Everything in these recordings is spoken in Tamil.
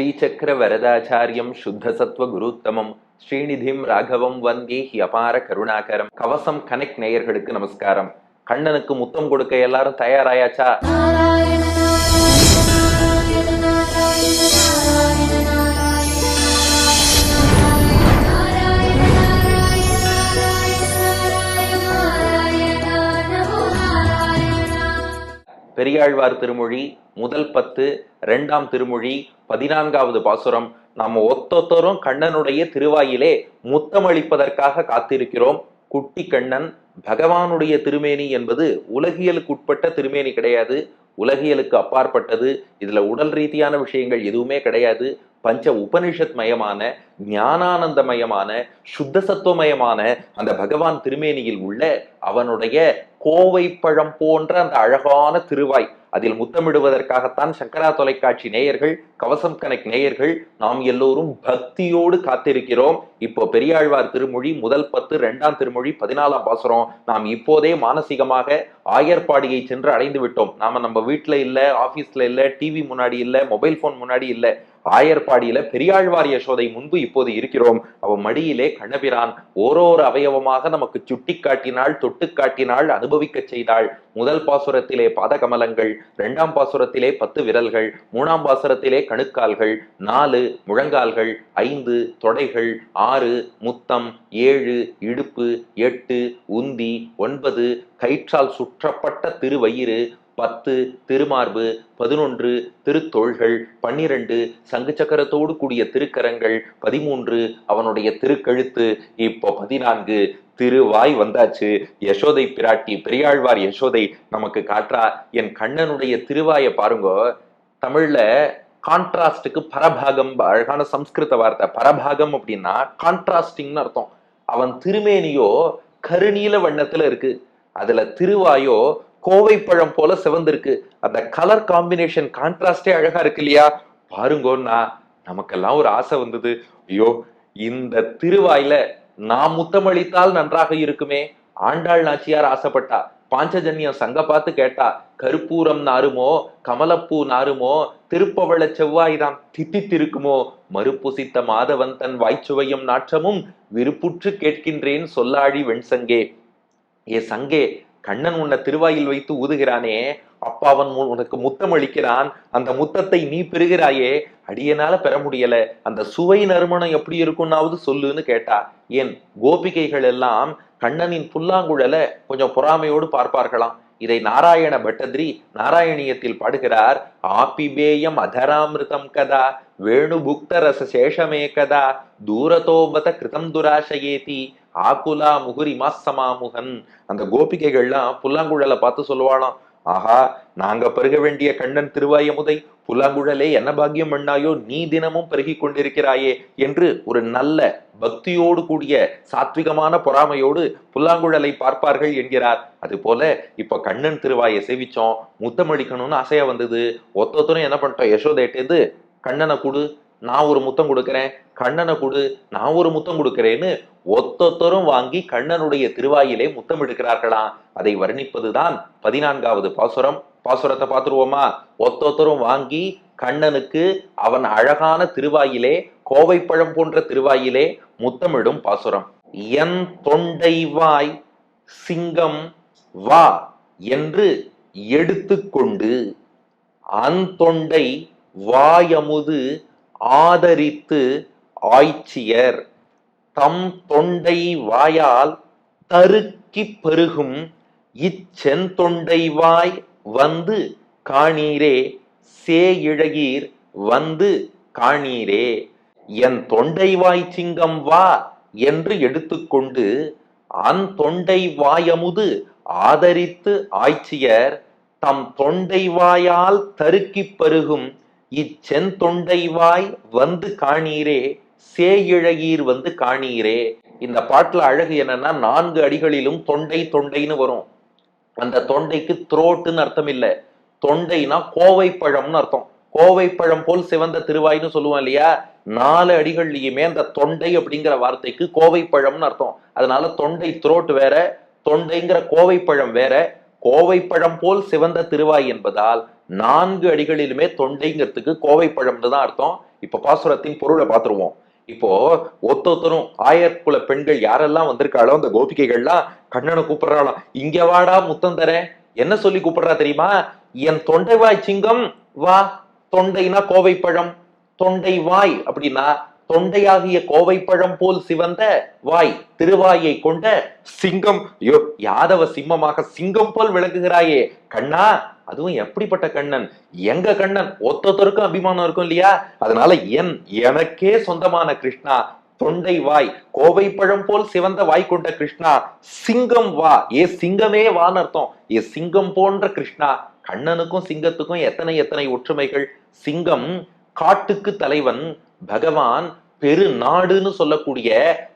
ஸ்ரீசக்கர வரதாச்சாரியம் சுத்தசத்வ குருத்தமம். ஸ்ரீநிதிம் ராகவம் வந்தே ஹி அபார கருணாகரம். கவசம் கனெக்ட் நேயர்களுக்கு நமஸ்காரம். கண்ணனுக்கு முத்தம் கொடுக்க எல்லாரும் தயாராயாச்சா? பெரியாழ்வார் திருமொழி முதல் பத்து ரெண்டாம் திருமொழி பதினான்காவது பாசுரம். நாம் ஒத்தொத்தரும் கண்ணனுடைய திருவாயிலே முத்தமளிப்பதற்காக காத்திருக்கிறோம். குட்டி கண்ணன் பகவானுடைய திருமேனி என்பது உலகியலுக்கு உட்பட்ட திருமேனி கிடையாது. உலகியலுக்கு அப்பாற்பட்டது. இதுல உடல் ரீதியான விஷயங்கள் எதுவுமே கிடையாது. பஞ்ச உபனிஷத் மயமான ஞானானந்தமயமான சுத்த சத்துவமயமான அந்த பகவான் திருமேனியில் உள்ள அவனுடைய கோவை பழம் போன்ற அந்த அழகான திருவாய் அதில் முத்தமிடுவதற்காகத்தான் சங்கரா தொலைக்காட்சி நேயர்கள் கவசம் கனெக்ட் நேயர்கள் நாம் எல்லோரும் பக்தியோடு காத்திருக்கிறோம். இப்போ பெரியாழ்வார் திருமொழி முதல் பத்து இரண்டாம் திருமொழி பதினாலாம் பாசுரம் நாம் இப்போதே மானசீகமாக ஆயர்பாடியை சென்று அடைந்து விட்டோம் நாம நம்ம வீட்டில் இல்ல ஆபீஸ்ல இல்ல டிவி முன்னாடி இல்ல மொபைல் போன் முன்னாடி இல்லை. ஆயர்பாடியில பெரியாழ்வார் யசோதை முன்பு இப்போது இருக்கிறோம். அவ மடியிலே கண்ணபிரான் ஓரோரு அவயவமாக நமக்கு சுட்டி காட்டினாள் தொட்டு காட்டினாள் அனுபவிக்க செய்தாள். முதல் பாசுரத்திலே பாதகமலங்கள் இரண்டாம் பாசுரத்திலே பத்து விரல்கள் மூணாம் பாசுரத்திலே கணுக்கால்கள் நாலு முழங்கால்கள் ஐந்து தொடைகள் ஆறு முத்தம் ஏழு இடுப்பு எட்டு உந்தி ஒன்பது கயிற்றால் சுற்றப்பட்ட திருவயிறு பத்து திருமார்பு பதினொன்று திருத்தோள்கள் பன்னிரண்டு சங்கு சக்கரத்தோடு கூடிய திருக்கரங்கள் பதிமூன்று அவனுடைய திருக்கழுத்து. இப்போ பதினான்கு திருவாய் வந்தாச்சு. யசோதை பிராட்டி பெரியாழ்வார் யசோதை நமக்கு காட்டுறா என் கண்ணனுடைய திருவாயை பாருங்க. தமிழ்ல கான்ட்ராஸ்டுக்கு பரபாகம் அழகான சம்ஸ்கிருத வார்த்தை. பரபாகம் அப்படின்னா கான்ட்ராஸ்டிங்னு அர்த்தம். அவன் திருமேனியோ கருநீல வண்ணத்துல இருக்கு. அதுல திருவாயோ கோவை பழம் போல சிவந்திருக்கு. அந்த கலர் காம்பினேஷன் கான்ட்ராஸ்டே அழகா இருக்கு இல்லையா? பாருங்கோன்னா நமக்கெல்லாம் ஒரு ஆசை வந்தது. ஐயோ இந்த திருவாயில நாம் முத்தமளித்தால் நன்றாக இருக்குமே. ஆண்டாள் நாச்சியார் ஆசைப்பட்டா பாஞ்சஜன்யம் சங்க பார்த்து கேட்டா கருப்பூரம் நாருமோ கமலப்பூ நாருமோ திருப்பவள செவ்வாய்தான் தித்தித்திருக்குமோ. மறுபுசித்த மாதவன் தன் வாய்ச்சுவையும் நாற்றமும் விருப்புற்று கேட்கின்றேன் சொல்லாழி வெண்சங்கே. ஏ சங்கே கண்ணன் உன்னை திருவாயில் வைத்து ஊதுகிறானே அப்பாவன் உனக்கு முத்தம் அளிக்கிறான் அந்த முத்தத்தை நீ பெறுகிறாயே அடியனால பெற முடியல அந்த சுவை நறுமணம் எப்படி இருக்கும்னாவது சொல்லுன்னு கேட்டா ஏன் கோபிகைகள் எல்லாம் கண்ணனின் புல்லாங்குழல கொஞ்சம் பொறாமையோடு பார்ப்பார்களாம். இதை நாராயண பட்டத்ரி நாராயணியத்தில் பாடுகிறார். ஆபிபேயம் அதராமிருதம் கதா வேணுபுக்த ரச சேஷமே கதா தூரதோபத கிருதம் துராசயேதி ஆகுலா முகுரி மாசமாமுகன் அந்த கோபிகைகள்லாம் புல்லாங்குழலை பார்த்து சொல்லுவாளாம் ஆஹா நாங்க பருக வேண்டிய கண்ணன் திருவாயமுதை புல்லாங்குழலே என்ன பாக்கியம் பண்ணாயோ நீ தினமும் பருகி கொண்டிருக்கிறாயே என்று ஒரு நல்ல பக்தியோடு கூடிய சாத்விகமான பொறாமையோடு புல்லாங்குழலை பார்ப்பார்கள் என்கிறார். அது போல இப்ப கண்ணன் திருவாயை சேவிச்சோம் முத்தமளிக்கணும்னு ஆசையா வந்தது. ஒத்தொத்தரும் என்ன பண்ணிட்டோம் யசோதேட்டேந்து கண்ணனை கொடு நான் ஒரு முத்தம் கொடுக்குறேன் கண்ணனை கொடு நான் ஒரு முத்தம் கொடுக்கிறேன்னு ஒத்தொத்தரும் வாங்கி கண்ணனுடைய திருவாயிலே முத்தம் எடுக்கிறார்களாம் அதை வர்ணிப்பதுதான் பதினான்காவது பாசுரம். பாசுரத்தை பார்த்துருவோமா? ஒத்தொத்தரும் வாங்கி கண்ணனுக்கு அவன் அழகான திருவாயிலே கோவைப்பழம் போன்ற திருவாயிலே முத்தமிடும் பாசுரம். என் தொண்டை வாய் சிங்கம் வா என்று எடுத்துக்கொண்டு அந்தொண்டை வாயமுது ஆதரித்து ஆய்ச்சியர். தம் தொண்டை வாயால் தருக்கி பெருகும் இச்செந்தொண்டை வாய் வந்து காணீரே சேயிழகீர் வந்து காணீரே. என் தொண்டை வாய் சிங்கம் வா என்று எடுத்துக்கொண்டு அந் தொண்டை வாயமுது ஆதரித்து ஆய்ச்சியர். தம் தொண்டை வாயால் தருக்கி பருகும் இச்செந்தொண்டைவாய் வந்து காணீரே சேயிழகீர் வந்து காணீரே. இந்த பாட்டுல அழகு என்னன்னா நான்கு அடிகளிலும் தொண்டை தொண்டைன்னு வரும். அந்த தொண்டைக்கு த்ரோட்டுன்னு அர்த்தம் இல்ல தொண்டைனா கோவை பழம்னு அர்த்தம். கோவை பழம் போல் சிவந்த திருவாய்ன்னு சொல்லுவோம் இல்லையா? நாலு அடிகள்லயுமே அந்த தொண்டை அப்படிங்கிற வார்த்தைக்கு கோவை பழம்னு அர்த்தம். அதனால தொண்டை த்ரோட் வேற தொண்டைங்கிற கோவை பழம் வேற கோவைப்பழம் போல் சிவந்த திருவாய் என்பதால் நான்கு அடிகளிலுமே தொண்டைங்கிறதுக்கு கோவைப்பழம்னு தான் அர்த்தம். இப்ப பாசுரத்தின் பொருளை பார்த்துருவோம். இப்போ ஒத்தொத்தரும் ஆயர்குல பெண்கள் யாரெல்லாம் வந்திருக்காளோ அந்த கோபிகைகள்லாம் கண்ணனை கூப்பிடுறாளாம். இங்க வாடா முத்தம் என்ன சொல்லி கூப்பிடுறா தெரியுமா? என் தொண்டை வாய் சிங்கம் வா. தொண்டைனா கோவை பழம் தொண்டை வாய் அப்படின்னா தொண்டையாகிய கோவைப்பழம் போல் சிவந்த வாய் திருவாயை கொண்ட சிங்கம். ஐயோ யாதவ சிம்மமாக சிங்கம் போல் விளங்குகிறாயே. கண்ணா அதுவும் எப்படிப்பட்ட கண்ணன்? எங்க கண்ணன்? ஒத்தொத்தருக்கும் அபிமானம் இருக்கும் இல்லையா? அதனால என் எனக்கே சொந்தமான கிருஷ்ணா தொண்டை வாய் கோவை பழம் போல் சிவந்த வாய் கொண்ட கிருஷ்ணா சிங்கம் வா. ஏ சிங்கமே வான்னு அர்த்தம். ஏ சிங்கம் போன்ற கிருஷ்ணா கண்ணனுக்கும் சிங்கத்துக்கும் எத்தனை எத்தனை ஒற்றுமைகள்? சிங்கம் காட்டுக்கு தலைவன் பகவான் பெருநாடுன்னு சொல்லக்கூடிய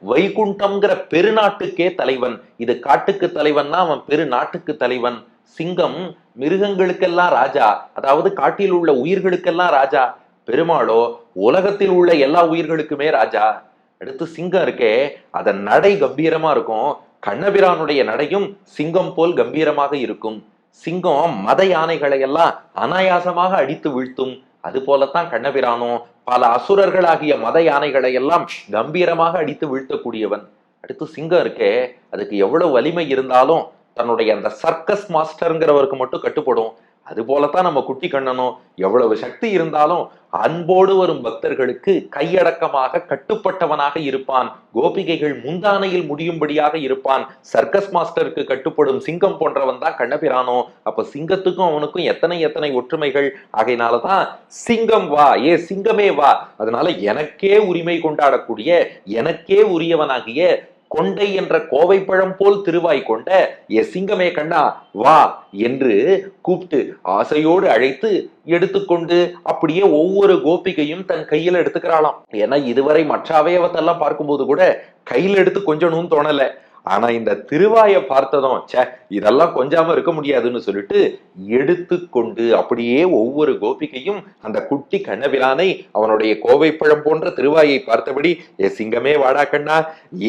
வைகுண்டம்ங்கிற பெருநாட்டுக்கே தலைவன். இது காட்டுக்கு தலைவன்னா அவன் பெருநாட்டுக்கு தலைவன். சிங்கம் மிருகங்களுக்கெல்லாம் ராஜா. அதாவது காட்டில் உள்ள உயிர்களுக்கெல்லாம் ராஜா. பெருமாளோ உலகத்தில் உள்ள எல்லா உயிர்களுக்குமே ராஜா. அடுத்து சிங்கம் இருக்கே. அதன் நடை கம்பீரமா இருக்கும். கண்ணபிரானுடைய நடையும் சிங்கம் போல் கம்பீரமாக இருக்கும். சிங்கம் மத யானைகளை எல்லாம் அனாயாசமாக அடித்து வீழ்த்தும். அது போலத்தான் கண்ணபிரானும் பல அசுரர்களாகிய மத யானைகளை எல்லாம் கம்பீரமாக அடித்து வீழ்த்தக்கூடியவன். அடுத்து சிங்கம் இருக்கே அதுக்கு எவ்வளவு வலிமை இருந்தாலும் தன்னுடைய அந்த சர்க்கஸ் மாஸ்டருங்கிறவருக்கு மட்டும் கட்டுப்படும். அது போலத்தான் நம்ம குட்டி கண்ணனும் எவ்வளவு சக்தி இருந்தாலும் அன்போடு வரும் பக்தர்களுக்கு கையடக்கமாக கட்டுப்பட்டவனாக இருப்பான். கோபிகைகள் முந்தானையில் முடியும்படியாக இருப்பான். சர்க்கஸ் மாஸ்டருக்கு கட்டுப்படும் சிங்கம் போன்றவன் தான் கண்ணபிரானோ. அப்ப சிங்கத்துக்கும் அவனுக்கும் எத்தனை எத்தனை ஒற்றுமைகள்? ஆகையினாலதான் சிங்கம் வா ஏ சிங்கமே வா. அதனால எனக்கே உரிமை கொண்டாடக்கூடிய எனக்கே உரியவனாகிய கொண்டை என்ற கோவைப்பழம் போல் திருவாய் கொண்ட எசிங்கமே சிங்கமே கண்ணா வா என்று கூப்பிட்டு ஆசையோடு அழைத்து எடுத்துக்கொண்டு அப்படியே ஒவ்வொரு கோபிகையும் தன் கையில எடுத்துக்கிறாளாம். ஏன்னா இதுவரை மற்ற அவயவத்தெல்லாம் பார்க்கும்போது கூட கையில எடுத்து கொஞ்சணும்னு தோணலை. ஆனா இந்த திருவாயை பார்த்ததும் ச்சே இதெல்லாம் கொஞ்சாம இருக்க முடியாதுன்னு சொல்லிட்டு எடுத்துக்கொண்டு அப்படியே ஒவ்வொரு கோபிகையும் அந்த குட்டி கண்ணபிரானை அவனுடைய கோவைப்பழம் போன்ற திருவாயை பார்த்தபடி என் சிங்கமே வாடா கண்ணா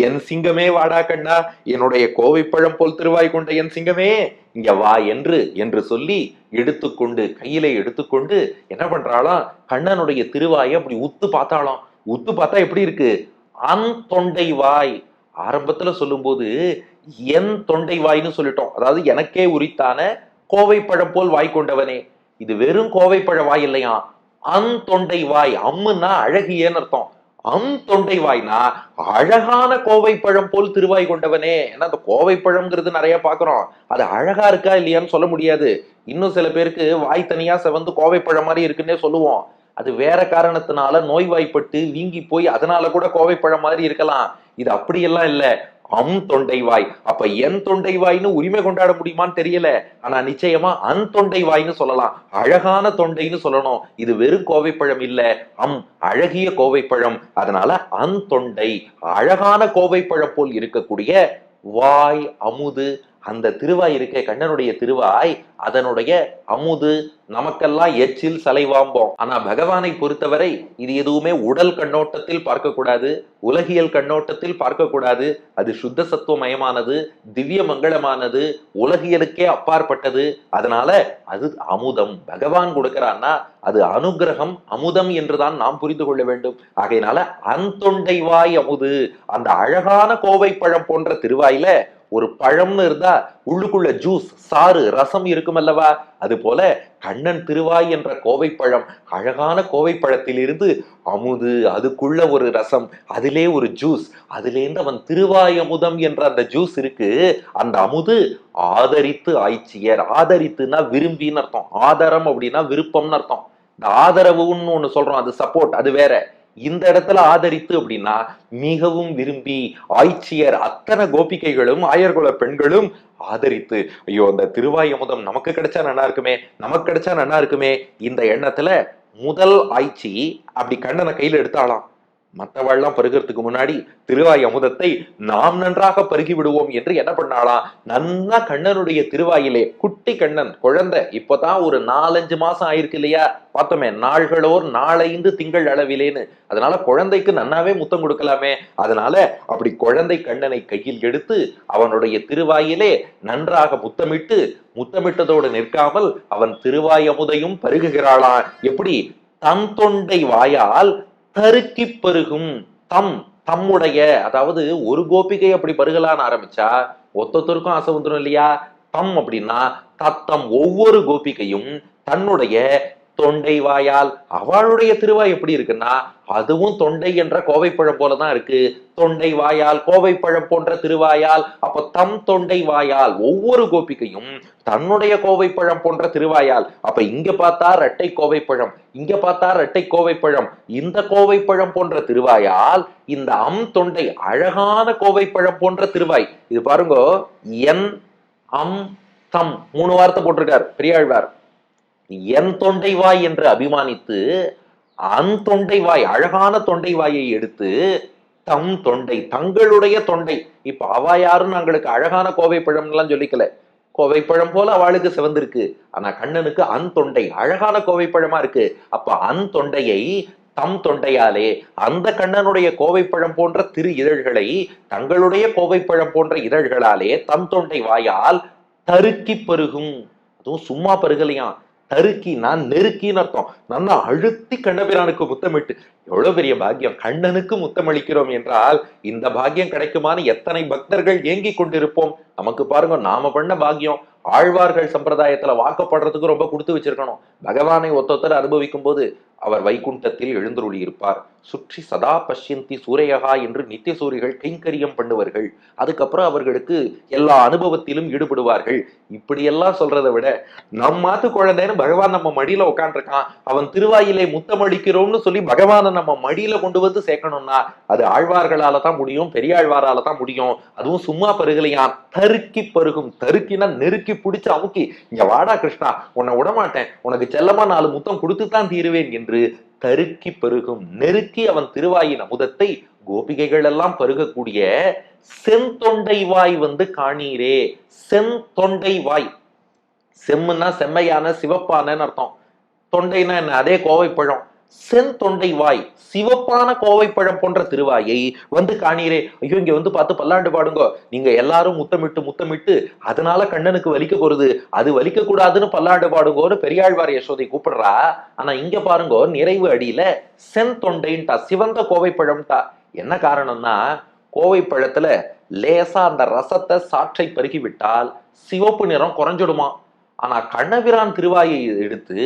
என் சிங்கமே வாடா கண்ணா என்னுடைய கோவைப்பழம் போல் திருவாய் கொண்ட என் சிங்கமே இங்க வா என்று என்று சொல்லி எடுத்துக்கொண்டு கையிலே எடுத்துக்கொண்டு என்ன பண்றாளாம்? கண்ணனுடைய திருவாயை அப்படி உத்து பார்த்தாலும் உத்து பார்த்தா எப்படி இருக்கு? அன் தொண்டை வாய் ஆரம்பத்துல சொல்லும்போது என் தொண்டை வாய்ன்னு சொல்லிட்டோம். அதாவது எனக்கே உரித்தான கோவைப்பழம் போல் வாய் கொண்டவனே. இது வெறும் கோவைப்பழ வாய் இல்லையா? அந் தொண்டை வாய். அம்முன்னா அழகியன்னு அர்த்தம். அந் தொண்டை வாய்னா அழகான கோவைப்பழம் போல் திருவாய் கொண்டவனே. ஏன்னா அந்த கோவைப்பழம்ங்கிறது நிறைய பாக்குறோம். அது அழகா இருக்கா இல்லையான்னு சொல்ல முடியாது. இன்னும் சில பேருக்கு வாய் தனியா செவந்து கோவைப்பழம் மாதிரி இருக்குன்னே சொல்லுவோம். அது வேற காரணத்தினால நோய்வாய்ப்பட்டு வீங்கி போய் அதனால கூட கோவைப்பழம் மாதிரி இருக்கலாம். இது அப்படியெல்லாம் இல்ல. அம் தொண்டை வாய் அப்ப என் தொண்டைவாய்னு உரிமை கொண்டாட முடியுமான்னு தெரியல. ஆனா நிச்சயமா அன் தொண்டைவாய்னு சொல்லலாம். அழகான தொண்டைன்னு சொல்லணும். இது வெறும் கோவைப்பழம் இல்ல. அம் அழகிய கோவைப்பழம். அதனால அன் தொண்டை. அழகான கோவைப்பழம் போல் இருக்கக்கூடிய வாய் அமுது அந்த திருவாய் இருக்க கண்ணனுடைய திருவாய் அதனுடைய அமுது நமக்கெல்லாம் எச்சில் சலைவாம்போம். ஆனா பகவானை பொறுத்தவரை இது எதுவுமே உடல் கண்ணோட்டத்தில் பார்க்கக்கூடாது உலகியல் கண்ணோட்டத்தில் பார்க்கக்கூடாது. அது சுத்த சத்துவமயமானது திவ்ய மங்களமானது உலகியலுக்கே அப்பாற்பட்டது. அதனால அது அமுதம். பகவான் கொடுக்கிறான்னா அது அனுகிரகம் அமுதம் என்றுதான் நாம் புரிந்து கொள்ள வேண்டும். ஆகையினால அந்தொண்டைவாய் அமுது. அந்த அழகான கோவை பழம் போன்ற திருவாயில ஒரு பழம்னு இருந்தா உள்ளுக்குள்ள ஜூஸ் சாறு ரசம் இருக்கும் அல்லவா அது போல கண்ணன் திருவாய் என்ற கோவைப்பழம் அழகான கோவைப்பழத்திலிருந்து அமுது அதுக்குள்ள ஒரு ரசம் அதிலே ஒரு ஜூஸ் அதுலேருந்து அவன் திருவாய் அமுதம் என்ற அந்த ஜூஸ் இருக்கு. அந்த அமுது ஆதரித்து ஆய்ச்சியர். ஆதரித்துனா விரும்பின்னு அர்த்தம். ஆதரம் அப்படின்னா விருப்பம்னு அர்த்தம். இந்த ஆதரவுன்னு ஒன்று சொல்றோம் அது சப்போர்ட் அது வேற. இந்த இடத்துல ஆதரித்து அப்படின்னா மிகவும் விரும்பி ஆய்ச்சியர் அத்தனை கோபிகைகளும் ஆயர்குல பெண்களும் ஆதரித்து ஐயோ அந்த திருவாயமுதம் நமக்கு கிடைச்சா நல்லா இருக்குமே நமக்கு கிடைச்சா நல்லா இருக்குமே இந்த எண்ணத்துல முதல் ஆய்ச்சி அப்படி கண்ணனை கையில எடுத்தாலாம் மற்றவள்லாம் பருகிறதுக்கு முன்னாடி திருவாய் அமுதத்தை நாம் நன்றாக பருகி விடுவோம் என்று என்ன பண்ணாலாம் நன்னா கண்ணனுடைய திருவாயிலே குட்டி கண்ணன் குழந்தை இப்போதான் ஒரு நாலஞ்சு மாசம் ஆயிருக்கு இல்லையா? பார்த்தோமே நாள்களோர் நாளைந்து திங்கள் அளவிலேன்னு. அதனால குழந்தைக்கு நன்னாவே முத்தம் கொடுக்கலாமே. அதனால அப்படி குழந்தை கண்ணனை கையில் எடுத்து அவனுடைய திருவாயிலே நன்றாக முத்தமிட்டு முத்தமிட்டதோடு நிற்காமல் அவன் திருவாய் அமுதையும் எப்படி? தன் தொண்டை வாயால் தருக்கி பருகும் தம் தம்முடைய அதாவது ஒரு கோபிகை அப்படி பருகலான்னு ஆரம்பிச்சா ஒத்தொத்தருக்கும் ஆசை வந்துடும் இல்லையா? தம் அப்படின்னா தத்தம் ஒவ்வொரு கோபிகையும் தன்னுடைய தொண்டை வாயால் அவளுடைய திருவாய் எப்படி இருக்குன்னா அதுவும் தொண்டை என்ற கோவைப்பழம் போலதான் இருக்கு. தொண்டை வாயால் கோவைப்பழம் போன்ற திருவாயால் அப்ப தம் தொண்டை வாயால் ஒவ்வொரு கோபிக்கையும் தன்னுடைய கோவைப்பழம் போன்ற திருவாயால். அப்ப இங்க பார்த்தா ரெட்டை கோவைப்பழம் இங்க பார்த்தா ரெட்டை கோவைப்பழம். இந்த கோவைப்பழம் போன்ற திருவாயால் இந்த அம் தொண்டை அழகான கோவைப்பழம் போன்ற திருவாய். இது பாருங்க என் அம் தம் மூணு வார்த்தை போட்டிருக்கார் பெரியாழ்வார். என் தொண்டை வாய் என்று அபிமானித்து அந் தொண்டை வாய் அழகான தொண்டை வாயை எடுத்து தம் தொண்டை தங்களுடைய தொண்டை. இப்ப அவ யாரும் நாங்களுக்கு அழகான கோவை பழம்லாம் சொல்லிக்கல. கோவை பழம் போல அவளுக்கு சிவந்திருக்கு. ஆனா கண்ணனுக்கு அந் தொண்டை அழகான கோவை பழமா இருக்கு. அப்ப அந் தொண்டையை தம் தொண்டையாலே அந்த கண்ணனுடைய கோவைப்பழம் போன்ற திரு இதழ்களை தங்களுடைய கோவைப்பழம் போன்ற இதழ்களாலே தம் தொண்டை வாயால் தருக்கி பெருகும். அதுவும் சும்மா பெருகலையாம். நறுக்கி நான் நெருக்கின்னு அர்த்தம். நன்னா அழுத்தி கண்ணபிரானுக்கு முத்தமிட்டு எவ்வளவு பெரிய பாக்கியம் கண்ணனுக்கு முத்தமளிக்கிறோம் என்றால் இந்த பாக்கியம் கிடைக்குமான எத்தனை பக்தர்கள் ஏங்கி கொண்டிருப்போம். நமக்கு பாருங்க நாம பண்ண பாக்கியம் ஆழ்வார்கள் சம்பிரதாயத்துல வாக்கப்படுறதுக்கு ரொம்ப கொடுத்து வச்சிருக்கணும். பகவானை ஒத்தொத்தர் அனுபவிக்கும் போது அவர் வைகுண்டத்தில் எழுந்தருளி இருப்பார். சுற்றி சதா பஷ்யந்தி சூரையகா என்று நித்திய சூரிகள் கைங்கரியம் பண்ணுவார்கள். அதுக்கப்புறம் அவர்களுக்கு எல்லா அனுபவத்திலும் ஈடுபடுவார்கள். இப்படியெல்லாம் சொல்றதை விட நம் மாத்து குழந்தைன்னு பகவான் நம்ம மடியில உட்காந்துருக்கான் அவன் திருவாயிலை முத்தமளிக்கிறோம்னு சொல்லி பகவானை நம்ம மடியில கொண்டு வந்து சேர்க்கணும்னா அது ஆழ்வார்களால தான் முடியும் பெரியாழ்வாரால தான் முடியும். அதுவும் சும்மா பருகலையான் தருக்கி பருகும் தருக்கினா நெருக்கி பிடிச்சு அமுக்கி இங்க வாடா கிருஷ்ணா உன்னை விடமாட்டேன் உனக்கு செல்லமா நாலு முத்தம் கொடுத்து தான் தீருவேன் என்று தருக்கி பருகும் நெருக்கி அவன் திருவாயின் அமுதத்தை கோபிகைகள் எல்லாம் பருகக்கூடிய செந்தொண்டை வாய் வந்து காணீரே செந்தொண்டை வாய். செம்முன்னா செம்மையான சிவப்பானன்னு அர்த்தம். தொண்டைனா என்ன? அதே கோவைப்பழம். செந்தொண்டை வாய் சிவப்பான கோவைப்பழம் போன்ற திருவாயை வந்து காணீரே. ஐயோ இங்க வந்து பார்த்து பல்லாண்டு பாடுங்க. நீங்க எல்லாரும் முத்தமிட்டு முத்தமிட்டு அதனால கண்ணனுக்கு வலிக்க போறது. அது வலிக்க கூடாதுன்னு பல்லாண்டு பாடுங்கோன்னு பெரியாழ்வார் யசோதை கூப்பிடுறா. ஆனா இங்க பாருங்க நிறைவு அடியில செந்தொண்டைன்ட்டா சிவந்த கோவைப்பழம்ட்டா. என்ன காரணம்னா கோவைப்பழத்துல லேசா அந்த ரசத்தை சாற்றை பருகி விட்டால் சிவப்பு நிறம் குறைஞ்சிடுமா? ஆனா கண்ணபிரான் திருவாயை எடுத்து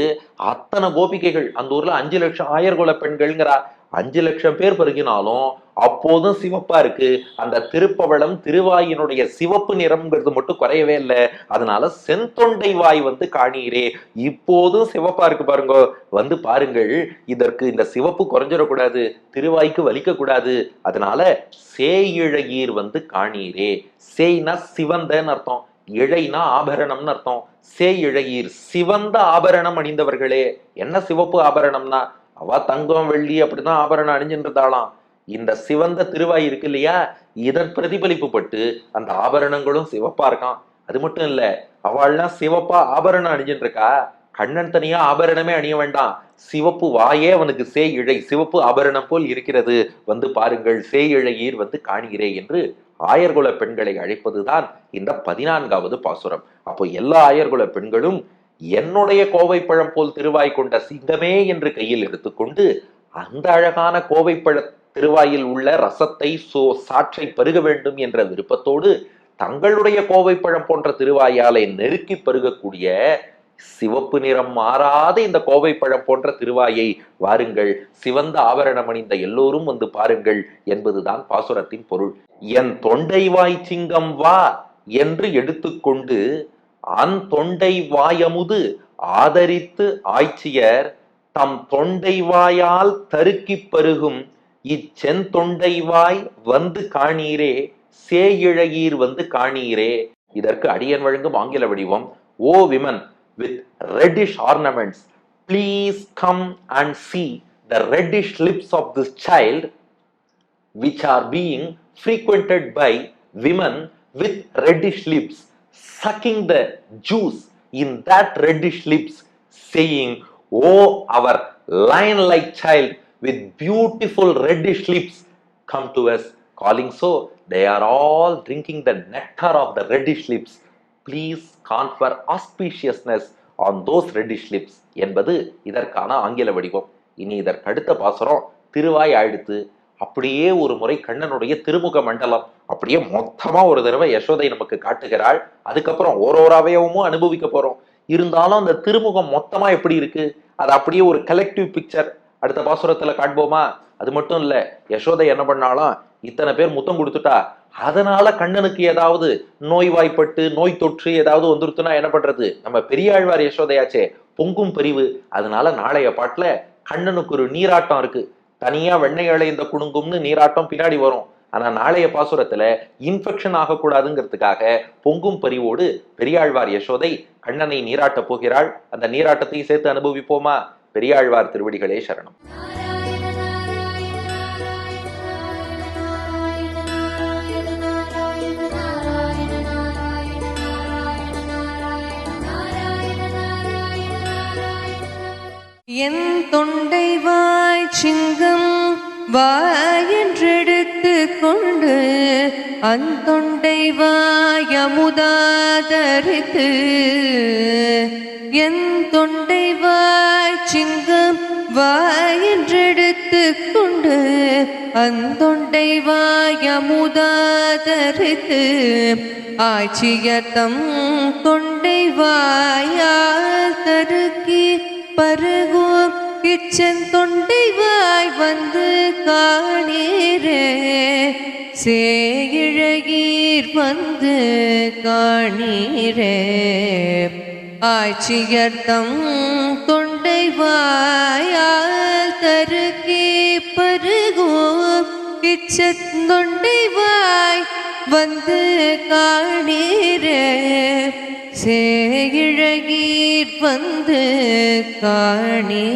அத்தனை கோபிகைகள் அந்த ஊர்ல அஞ்சு லட்சம் ஆயர்குல பெண்கள்ங்கிற. அஞ்சு லட்சம் பேர் பருகினாலும் அப்போதும் சிவப்பா இருக்கு. அந்த திருப்பவளம் திருவாயினுடைய சிவப்பு நிறம்ங்கிறது மட்டும் குறையவே இல்லை. அதனால செந்தொண்டை வாய் வந்து காணீரே இப்போதும் சிவப்பா இருக்கு பாருங்க. வந்து பாருங்கள் இதற்கு இந்த சிவப்பு குறைஞ்சிடக்கூடாது திருவாய்க்கு வலிக்க கூடாது அதனால சேயிழகீர் வந்து காணீரே சேய்னா சிவந்தன்னு அர்த்தம். இழைனா ஆபரணம்னு அர்த்தம். சே இழையீர். சிவந்த ஆபரணம் அணிந்தவர்களே என்ன சிவப்பு ஆபரணம்னா? அவ தங்கம் வெள்ளி அப்படிதான் ஆபரணம் அணிஞ்சுட்டு இந்த சிவந்த திருவாய் இருக்கு இல்லையா? இதன் பிரதிபலிப்பு பட்டு அந்த ஆபரணங்களும் சிவப்பா இருக்கான் அது மட்டும் இல்ல அவள்லாம் சிவப்பா ஆபரணம் அணிஞ்சுட்டு இருக்கா கண்ணன் தனியா ஆபரணமே அணிய வேண்டாம். சிவப்பு வாயே அவனுக்கு சே இழை சிவப்பு ஆபரணம் போல் இருக்கிறது. வந்து பாருங்கள் சே இழையீர் வந்து காண்கிறே என்று ஆயர்குல பெண்களை அழைப்பதுதான் இந்த பதினான்காவது பாசுரம். அப்போ எல்லா ஆயர்குல பெண்களும் என்னுடைய கோவைப்பழம் போல் திருவாய் கொண்ட சிங்கமே என்று கையில் எடுத்துக்கொண்டு அந்த அழகான கோவைப்பழ திருவாயில் உள்ள ரசத்தை சோ சாற்றை பருக வேண்டும் என்ற விருப்பத்தோடு தங்களுடைய கோவைப்பழம் போன்ற திருவாயாலை நெருக்கி பருகக்கூடிய சிவப்பு நிறம் மாறாத இந்த கோவைப்பழம் போன்ற திருவாயை வாருங்கள். சிவந்த ஆபரணம் அணிந்த எல்லோரும் வந்து பாருங்கள் என்பதுதான் பாசுரத்தின் பொருள். என் தொண்டை வாய் சிங்கம் வா என்று எடுத்துக்கொண்டு அந் தொண்டை வாயமுது ஆதரித்து ஆய்ச்சியர் தம் தொண்டை வாயால் தருக்கி பருகும் இச்செந்தொண்டை வாய் வந்து காணீரே சேயிழகீர் வந்து காணீரே. இதற்கு அடியன் வழங்கும் ஆங்கில வடிவம் ஓ women with reddish ornaments. Please come and see the reddish lips of this child, which are being frequented by women with reddish lips, sucking the juice in that reddish lips, saying, Oh, our lion like child with beautiful reddish lips, come to us. Calling so, they are all drinking the nectar of the reddish lips. Please confer auspiciousness on those reddish lips என்பது இதற்கான ஆங்கில வடிவம். இனி இதற்கு அடுத்த பாசுரம் திருவாய் ஆயிடுத்து அப்படியே ஒரு முறை கண்ணனுடைய திருமுக மண்டலம் அப்படியே மொத்தமா ஒரு தடவை யசோதை நமக்கு காட்டுகிறாள். அதுக்கப்புறம் ஒரு ஒரு அவயவமும் அனுபவிக்க போறோம். இருந்தாலும் அந்த திருமுகம் மொத்தமா எப்படி இருக்கு? அது அப்படியே ஒரு கலெக்டிவ் பிக்சர் அடுத்த பாசுரத்துல காண்போமா? அது மட்டும் இல்ல யசோதை என்ன பண்ணாலும் இத்தனை பேர் முத்தம் கொடுத்துட்டா? அதனால கண்ணனுக்கு ஏதாவது நோய்வாய்ப்பட்டு நோய் தொற்று ஏதாவது வந்துருத்துனா என்ன பண்றது? நம்ம பெரியாழ்வார் யசோதையாச்சே பொங்கும் பிரிவு. அதனால நாளைய பாட்டுல கண்ணனுக்கு ஒரு நீராட்டம் இருக்கு. தனியா வெண்ணெய் அழைந்த குடுங்கும்னு நீராட்டம் பின்னாடி வரும். ஆனா நாளைய பாசுரத்துல இன்ஃபெக்ஷன் ஆகக்கூடாதுங்கிறதுக்காக பொங்கும் பரிவோடு பெரியாழ்வார் யசோதை கண்ணனை நீராட்டப் போகிறாள். அந்த நீராட்டத்தையும் சேர்த்து அனுபவிப்போமா? பெரியாழ்வார் திருவடிகளே சரணம். என் தொண்டை வாய் சிங்கம் வாயென்றெடுத்து கொண்டு அந்தொண்டை வாய் அமுதாதரித்து என் தொண்டை வாய் சிங்கம் வாயென்றெடுத்து கொண்டு அந்தொண்டை வாய் அமுதாதரித்து ஆட்சியத்தம் தொண்டை வாயால் தருக்கி பருகும் வந்து காணீரே. சேயிழகீர் வந்து காணீரே. ஆட்சியர்த்தம் தொண்டை வாயால் தருக்கே பருகும். இச்சத் தொண்டை வாய் வந்து காணீரே. சேயிழகீர் வந்து காணீரே.